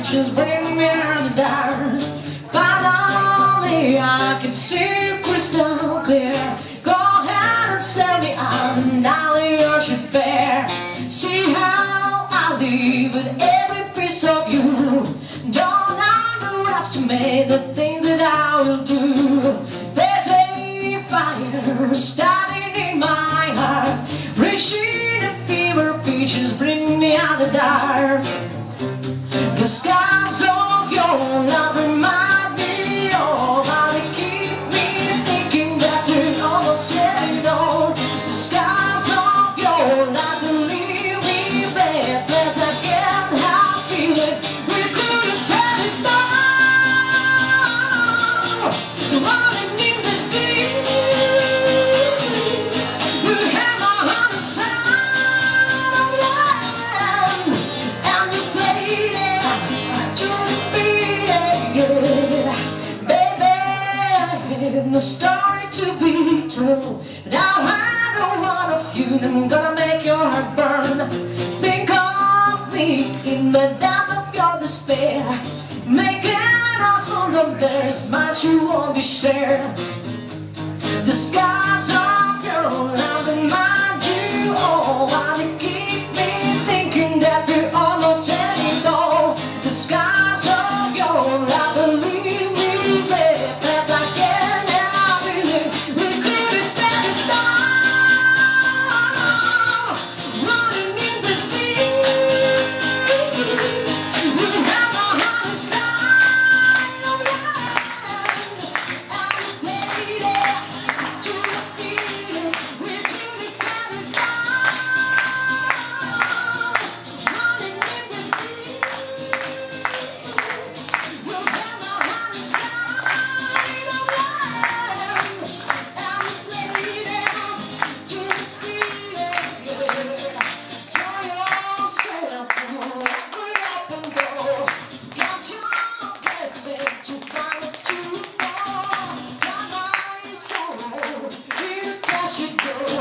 beaches bring me the dark. Finally, I can see crystal clear. Go ahead and send me out and I'll lay ship bare. See how I live with every piece of you. Don't underestimate the thing that I will do. There's a fire starting in my heart, reaching a fever pitches, bring me out of the dark. The skies The story to be told, but I'll have one of you that's gonna make your heart burn. Think of me in the depth of your despair. Make it a hundred there's much you won't be shared. The skies of should go.